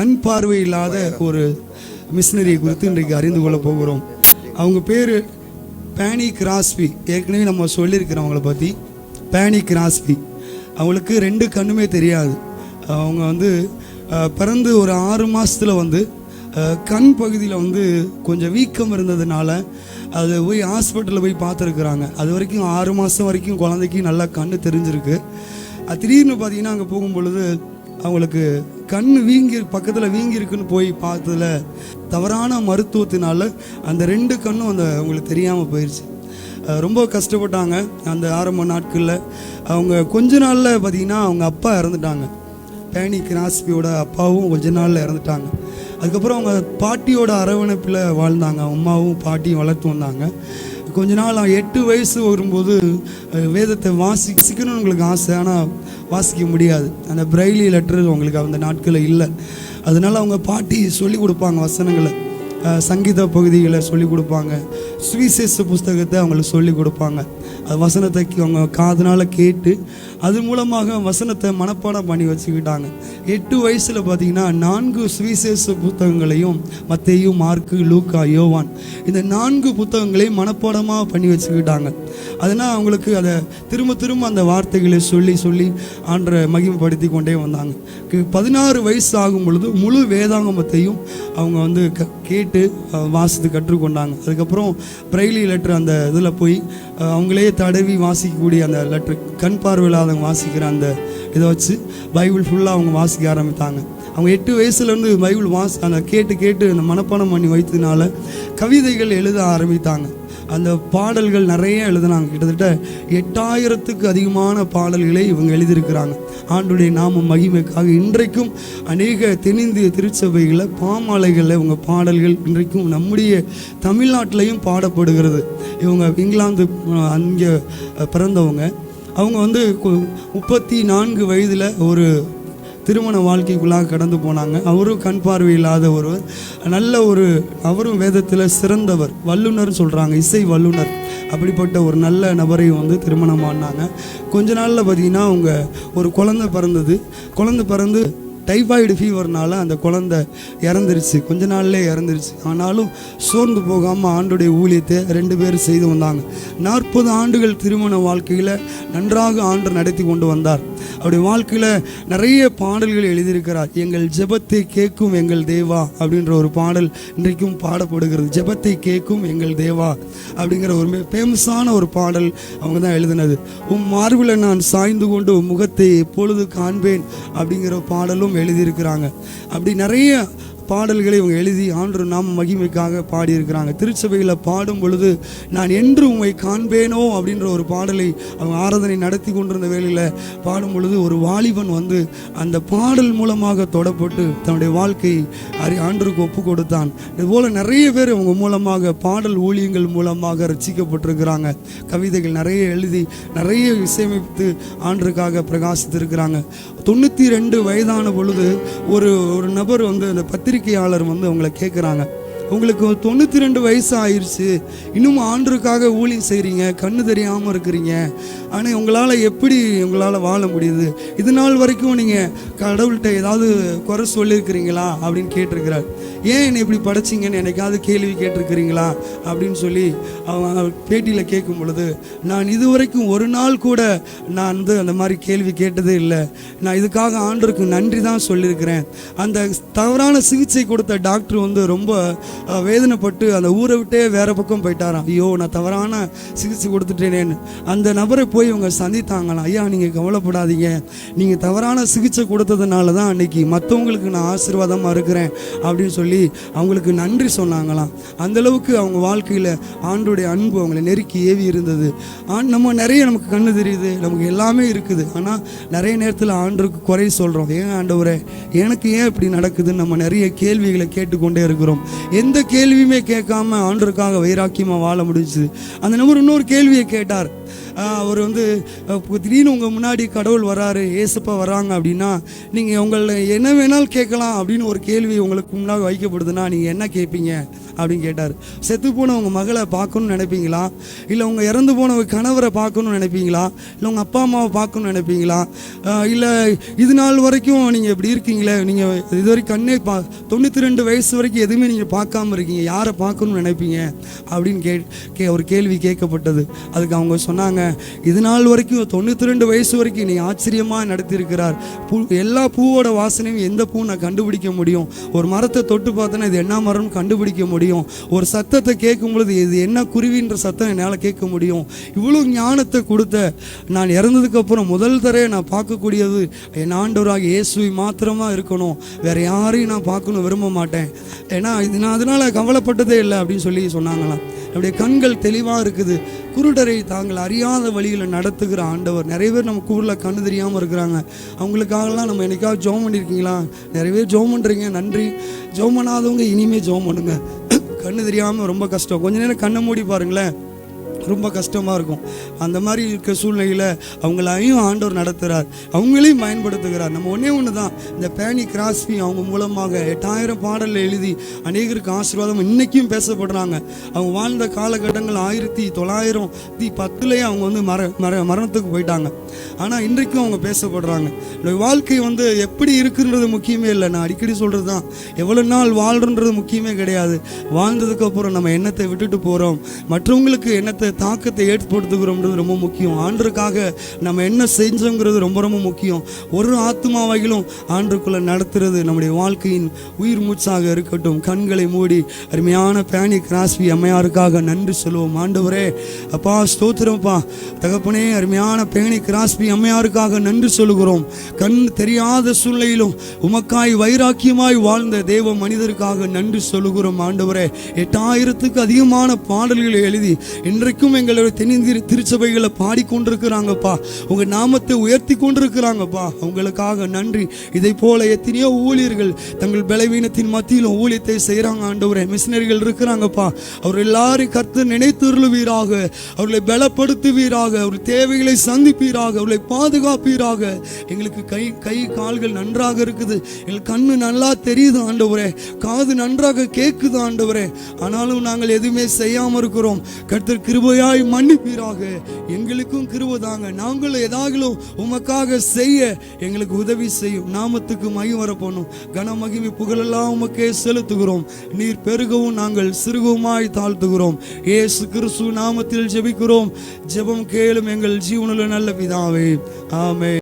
கண் பார்வை இல்லாத ஒரு மிஷினரியை குறித்து இன்றைக்கு அறிந்து கொள்ள போகிறோம். அவங்க பேர் பேனி கிராஸ்பி ஏற்கனவே நம்ம சொல்லியிருக்கிறோம் அவங்கள பற்றி பேனி கிராஸ்பி அவங்களுக்கு ரெண்டு கண்ணுமே தெரியாது. அவங்க வந்து பிறந்து ஒரு ஆறு மாதத்தில் வந்து கண் பகுதியில் வந்து கொஞ்சம் வீக்கம் இருந்ததுனால அது போய் ஹாஸ்பிட்டலில் போய் பார்த்துருக்குறாங்க. அது வரைக்கும் ஆறு மாதம் வரைக்கும் குழந்தைக்கு நல்லா கண் தெரிஞ்சிருக்கு. அது திடீர்னு பார்த்தீங்கன்னா அங்கே போகும் பொழுது அவங்களுக்கு கண் வீங்கி பக்கத்தில் வீங்கி இருக்குன்னு போய் பார்த்ததுல தவறான மருத்துவத்தினால அந்த ரெண்டு கண்ணும் அந்த அவங்களுக்கு தெரியாமல் போயிடுச்சு ரொம்ப கஷ்டப்பட்டாங்க அந்த ஆரம்ப நாட்களில். அவங்க கொஞ்ச நாளில் பார்த்தீங்கன்னா அவங்க அப்பா இறந்துட்டாங்க. பேனி கிராஸ்பியோட அப்பாவும் கொஞ்ச நாளில் இறந்துட்டாங்க. அதுக்கப்புறம் அவங்க பாட்டியோட அரவணைப்பில் வாழ்ந்தாங்க. அம்மாவும் பாட்டியும் வளர்த்து வந்தாங்க. கொஞ்ச நாள் எட்டு வயசு வரும்போது வேதத்தை வாசிக்கணும்னு உங்களுக்கு ஆசை ஆனால் வாசிக்க முடியாது. அந்த பிரைலி லெட்டர் அவங்களுக்கு அந்த நாட்களில் இல்லை. அதனால அவங்க பாட்டி சொல்லி கொடுப்பாங்க வசனங்களை. சங்கீத பகுதிகளை சொல்லிக் கொடுப்பாங்க. சுவிசேஷ புஸ்தகத்தை அவங்களுக்கு சொல்லிக் கொடுப்பாங்க. அது வசனத்தை அவங்க காதனால் கேட்டு அது மூலமாக வசனத்தை மனப்பாடம் பண்ணி வச்சுக்கிட்டாங்க. எட்டு வயசில் பார்த்தீங்கன்னா நான்கு சுவிசேஷ புத்தகங்களையும் மத்தையும் மார்க்கு லூக்கா யோவான் இந்த நான்கு புத்தகங்களையும் மனப்பாடமாக பண்ணி வச்சுக்கிட்டாங்க. அதனால் அவங்களுக்கு அதை திரும்ப திரும்ப அந்த வார்த்தைகளை சொல்லி சொல்லி ஆண்டரை மகிமைப்படுத்தி கொண்டே வந்தாங்க. பதினாறு வயசு ஆகும் பொழுது முழு வேதாங்கமத்தையும் அவங்க வந்து க கேட்டு வாசித்து கற்றுக்கொண்டாங்க. அதுக்கப்புறம் பிரெய்லி லெட்டர் அந்த இதில் போய் அவங்களே தடவி வாசிக்கக்கூடிய அந்த லெட்டர் கண் பார்வையில்லாதவங்க வாசிக்கிற அந்த இதை வச்சு பைபிள் ஃபுல்லாக அவங்க வாசிக்க ஆரம்பித்தாங்க. அவங்க எட்டு வயசுலேருந்து பைபிள் வாசி அந்த கேட்டு கேட்டு அந்த மனப்பாடம் பண்ணி வைத்ததுனால கவிதைகள் எழுத ஆரம்பித்தாங்க. அந்த பாடல்கள் நிறைய எழுதினாங்க. கிட்டத்தட்ட எட்டாயிரத்துக்கு அதிகமான பாடல்களை இவங்க எழுதியிருக்கிறாங்க. ஆண்டுடைய நாம மகிமைக்காக இன்றைக்கும் அநேக தென்னிந்திய திருச்சபைகளில் பாமாலைகளில் இவங்க பாடல்கள் இன்றைக்கும் நம்முடைய தமிழ்நாட்டிலையும் பாடப்படுகிறது. இவங்க இங்கிலாந்து அங்கே பிறந்தவங்க. அவங்க வந்து முப்பத்தி நான்கு வயதில் ஒரு திருமண வாழ்க்கைக்குள்ளாக கடந்து போனாங்க. அவரும் கண் பார்வை இல்லாத ஒருவர். நல்ல ஒரு அவரும் வேதத்தில் சிறந்தவர். வல்லுனர் சொல்கிறாங்க இசை வல்லுனர் அப்படிப்பட்ட ஒரு நல்ல நபரை வந்து திருமணம் ஆனாங்க. கொஞ்ச நாளில் பார்த்தீங்கன்னா அவங்க ஒரு குழந்தை பிறந்தது. குழந்தை பிறந்து டைஃபாய்டு ஃபீவர்னால அந்த குழந்தை இறந்துருச்சு. கொஞ்ச நாள்லே இறந்துருச்சு. ஆனாலும் சோர்ந்து போகாமல் ஆண்டுடைய ஊழியத்தை ரெண்டு பேரும் செய்து வந்தாங்க. நாற்பது ஆண்டுகள் திருமண வாழ்க்கையில் நன்றாக ஆண்டு நடத்தி கொண்டு வந்தார். அவருடைய வாழ்க்கையில் நிறைய பாடல்கள் எழுதியிருக்கிறார். எங்கள் ஜெபத்தை கேட்கும் எங்கள் தேவா அப்படின்ற ஒரு பாடல் இன்றைக்கும் பாடப்படுகிறது. ஜெபத்தை கேட்கும் எங்கள் தேவா அப்படிங்கிற ஒரு ஃபேமஸான ஒரு பாடல் அவங்க தான் எழுதினது. உம் மார்பில் நான் சாய்ந்து கொண்டு உம் முகத்தை எப்பொழுது காண்பேன் அப்படிங்கிற பாடலும் எழுதியிருக்கிறாங்க. அப்படி நிறைய பாடல்களை இவங்க எழுதி ஆண்டு நாம் மகிமைக்காக பாடியிருக்கிறாங்க. திருச்சபையில் பாடும் பொழுது நான் என்று உம்மை காண்பேனோ அப்படின்ற ஒரு பாடலை அவங்க ஆராதனை நடத்தி கொண்டிருந்த வேலையில் பாடும் பொழுது ஒரு வாலிபன் வந்து அந்த பாடல் மூலமாக தொடப்பட்டு தன்னுடைய வாழ்க்கையை அறி ஆண்டருக்கு ஒப்பு கொடுத்தான். இதுபோல் நிறைய பேர் அவங்க மூலமாக பாடல் ஊழியங்கள் மூலமாக ரசிக்கப்பட்டிருக்கிறாங்க. கவிதைகள் நிறைய எழுதி நிறைய இசையமைத்து ஆண்டருக்காக பிரகாசித்திருக்கிறாங்க. தொண்ணூற்றி ரெண்டு வயதான பொழுது ஒரு ஒரு நபர் வந்து அந்த பத்திரிகையாளர் வந்து அவங்கள கேட்குறாங்க உங்களுக்கு தொண்ணூற்றி ரெண்டு வயசு ஆயிடுச்சு இன்னும் ஆண்டுக்காக ஊழியம் செய்கிறீங்க கண்ணு தெரியாமல் இருக்கிறீங்க. ஆனால் உங்களால் எப்படி உங்களால் வாழ முடியுது? இது நாள் வரைக்கும் நீங்கள் கடவுள்கிட்ட ஏதாவது குறை சொல்லியிருக்கிறீங்களா? அப்படின்னு கேட்டிருக்கிறார். ஏன் என்னை இப்படி படைச்சிங்கன்னு என்னைக்காவது கேள்வி கேட்டிருக்கிறீங்களா? அப்படின்னு சொல்லி அவங்க பேட்டியில் கேட்கும் பொழுது நான் இதுவரைக்கும் ஒரு நாள் கூட நான் வந்து அந்த மாதிரி கேள்வி கேட்டதே இல்லை. நான் இதுக்காக ஆண்டருக்கு நன்றி தான் சொல்லியிருக்கிறேன். அந்த தவறான சிகிச்சை கொடுத்த டாக்டர் வந்து ரொம்ப வேதனைப்பட்டு அந்த ஊரை விட்டே வேற பக்கம் போயிட்டாராம். ஐயோ நான் தவறான சிகிச்சை கொடுத்துட்டேனேன்னு. அந்த நபரை போய் இவங்க சந்தித்தாங்களாம். ஐயா நீங்கள் கவலைப்படாதீங்க. நீங்கள் தவறான சிகிச்சை கொடுத்ததுனால தான் அன்னைக்கு மற்றவங்களுக்கு நான் ஆசீர்வாதமாக இருக்கிறேன். அப்படின்னு சொல்லி அவங்களுக்கு நன்றி சொன்னாங்களாம். அந்தளவுக்கு அவங்க வாழ்க்கையில் ஆண்டுடைய அன்பு அவங்களை நெருக்கி ஏவி இருந்தது. ஆண் நம்ம நிறைய நமக்கு கண்ணு தெரியுது. நமக்கு எல்லாமே இருக்குது. ஆனால் நிறைய நேரத்தில் ஆண்டருக்கு குறை சொல்கிறோம் ஏன் ஆண்டவரே எனக்கு ஏன் இப்படி நடக்குதுன்னு நம்ம நிறைய கேள்விகளை கேட்டுக்கொண்டே இருக்கிறோம். எந்த கேள்வியுமே கேட்காம ஆண்டருக்காக வைராக்கியமாக வாழ முடிஞ்சுது. அந்த நபர் இன்னொரு கேள்வியை கேட்டார். அவர் வந்து திடீர்னு உங்கள் முன்னாடி கடவுள் வராரு ஏசப்பா வராங்க அப்படின்னா நீங்கள் உங்களை என்ன வேணாலும் கேட்கலாம் அப்படின்னு ஒரு கேள்வி உங்களுக்கு முன்னாடி வைக்கப்படுதுன்னா நீங்கள் என்ன கேட்பீங்க அப்படின்னு கேட்டார். செத்து போன உங்கள் மகளை பார்க்கணும்னு நினைப்பீங்களா? இல்லை உங்கள் இறந்து போன கணவரை பார்க்கணும்னு நினைப்பீங்களா? இல்லை உங்கள் அப்பா அம்மாவை பார்க்கணும்னு நினைப்பீங்களா? இல்லை இது நாள் வரைக்கும் நீங்கள் இப்படி இருக்கீங்களே நீங்கள் இது வரைக்கும் கண்ணே பா தொண்ணூற்றி ரெண்டு வயசு வரைக்கும் எதுவுமே நீங்கள் பார்க்காம இருக்கீங்க. யாரை பார்க்கணும்னு நினைப்பீங்க? அப்படின்னு கே கே ஒரு கேள்வி கேட்கப்பட்டது. அதுக்கு அவங்க சொன்னாங்க இது நாள் வரைக்கும் தொண்ணூற்றி ரெண்டு வயசு வரைக்கும் நீ ஆச்சரியமாக நடத்தியிருக்கிறார். பூ எல்லா பூவோட வாசனையும் எந்த பூ நான் கண்டுபிடிக்க முடியும்? ஒரு மரத்தை தொட்டு பார்த்தேன்னா இது என்ன மரம்னு கண்டுபிடிக்க முடியும்? ஒரு சத்தத்தை கேட்கும் பொழுது இது என்ன குருவின்ற சத்தம் என்னால் கேட்க முடியும். இவ்வளோ ஞானத்தை கொடுத்த நான் இறந்ததுக்கப்புறம் முதல் தரையை நான் பார்க்கக்கூடியது என் ஆண்டவராக இயேசுவை மாத்திரமாக இருக்கணும். வேறு யாரையும் நான் பார்க்கணும் விரும்ப மாட்டேன். ஏன்னா இது நான் அதனால் கவலைப்பட்டதே இல்லை அப்படின்னு சொல்லி சொன்னாங்களாம். நம்முடைய கண்கள் தெளிவாக இருக்குது. குருடரை தாங்கள் அறியாத வழியில் நடத்துகிற ஆண்டவர். நிறைய பேர் நம்ம கூரில் கண்ணு தெரியாமல் இருக்கிறாங்க. அவங்களுக்காகலாம் நம்ம என்னைக்காவது ஜோம் பண்ணியிருக்கீங்களா நிறைய பேர் ஜோம் பண்ணுறீங்க நன்றி. ஜோம் பண்ணாதவங்க இனிமேல் ஜோம் பண்ணுங்கள் கண்ணு தெரியாமல் ரொம்ப கஷ்டம். கொஞ்ச நேரம் கண்ணை மூடி பாருங்களேன். ரொம்ப கஷ்டமாக இருக்கும். அந்த மாதிரி இருக்க சூழ்நிலையில் அவங்களையும் ஆண்டவர் நடத்துகிறார் அவங்களையும் பயன்படுத்துகிறார். நம்ம ஒன்றே ஒன்று தான் இந்த பேனி கிராஸ்பி அவங்க மூலமாக எட்டாயிரம் பாடலில் எழுதி அநேகருக்கு ஆசீர்வாதம் இன்றைக்கும் பேசப்படுறாங்க. அவங்க வாழ்ந்த காலகட்டங்கள் ஆயிரத்தி தொள்ளாயிரம் தி பத்துலேயே அவங்க வந்து மர மர மரணத்துக்கு போயிட்டாங்க. ஆனால் இன்றைக்கும் அவங்க பேசப்படுறாங்க. வாழ்க்கை வந்து எப்படி இருக்குன்றது முக்கியமே இல்லை. நான் அடிக்கடி சொல்கிறது தான் எவ்வளோ நாள் வாழ்றன்றது முக்கியமே கிடையாது. வாழ்ந்ததுக்கப்புறம் நம்ம எண்ணத்தை விட்டுட்டு போகிறோம் மற்றவங்களுக்கு எண்ணத்தை தாக்கத்தை ஏற்படுத்துகிறோம்ன்றது ரொம்ப முக்கியம். ஆண்டருக்காக நம்ம என்ன செஞ்சோங்கிறது ரொம்ப ரொம்ப முக்கியம். ஒரு ஆத்மாவைகளும் ஆண்டுக்குள்ளே நடத்துறது நம்முடைய வாழ்க்கையின் உயிர் மூச்சாக இருக்கட்டும். கண்களை மூடி அருமையான பேனி கிராஸ்வி அம்மையாருக்காக நன்றி சொல்லுவோம். ஆண்டவரே அப்பா ஸ்தோத்திரம்ப்பா. தகப்பனே அருமையான பேணி கிராஸ்பி அம்மையாருக்காக நன்றி சொல்லுகிறோம். கண் தெரியாத சூழ்நிலையிலும் உமக்காய் வைராக்கியமாய் வாழ்ந்த தேவ மனிதருக்காக நன்றி சொல்லுகிறோம். ஆண்டவரே எட்டாயிரத்துக்கு அதிகமான பாடல்களை எழுதி இன்றைக்கும் எங்களுடைய தென்னிந்திய திருச்சபைகளை பாடிக்கொண்டிருக்கிறாங்கப்பா. உங்கள் நாமத்தை உயர்த்தி கொண்டிருக்கிறாங்கப்பா அவங்களுக்காக நன்றி. இதை போல எத்தனையோ ஊழியர்கள் தங்கள் பலவீனத்தின் மத்தியிலும் ஊழியத்தை செய்கிறாங்க ஆண்டவரே. மிஷினரிகள் இருக்கிறாங்கப்பா. அவர் எல்லாரையும் கர்த்தர் நினைத்துருளுவீராக. அவர்களை பலப்படுத்துவீராக. அவர் தேவைகளை சந்திப்பீராக. அவர்களை பாதுகாப்பீராக. எங்களுக்கு கை கை கால்கள் நன்றாக இருக்குது. எங்கள் கண்ணு நல்லா தெரியுது ஆண்டவரே. காது நன்றாக கேட்குது ஆண்டவரே. ஆனாலும் நாங்கள் எதுவுமே செய்யாமல் இருக்கிறோம். கர்த்தர் கிருபையாய் மன்னிப்பீராக. எங்களுக்கும் கிருபை தாங்க. நாங்களும் ஏதாகலும் உமக்காக செய்ய எங்களுக்கு உதவி செய்யும் நாமத்துக்கு மகிம் வரப்போனோம் கன மகிமை புகழெல்லாம் உமக்கே செலுத்துகிறோம். நீர் பெருகவும் நாங்கள் சிறுகவுமாய் தாழ்த்துகிறோம். ஏசு கிறிஸ்து நாமத்தில் ஜெபிக்கிறோம். ஜெபம் கேளும் எங்கள் ஜீவனில் நல்ல பிதாவே. ஆமே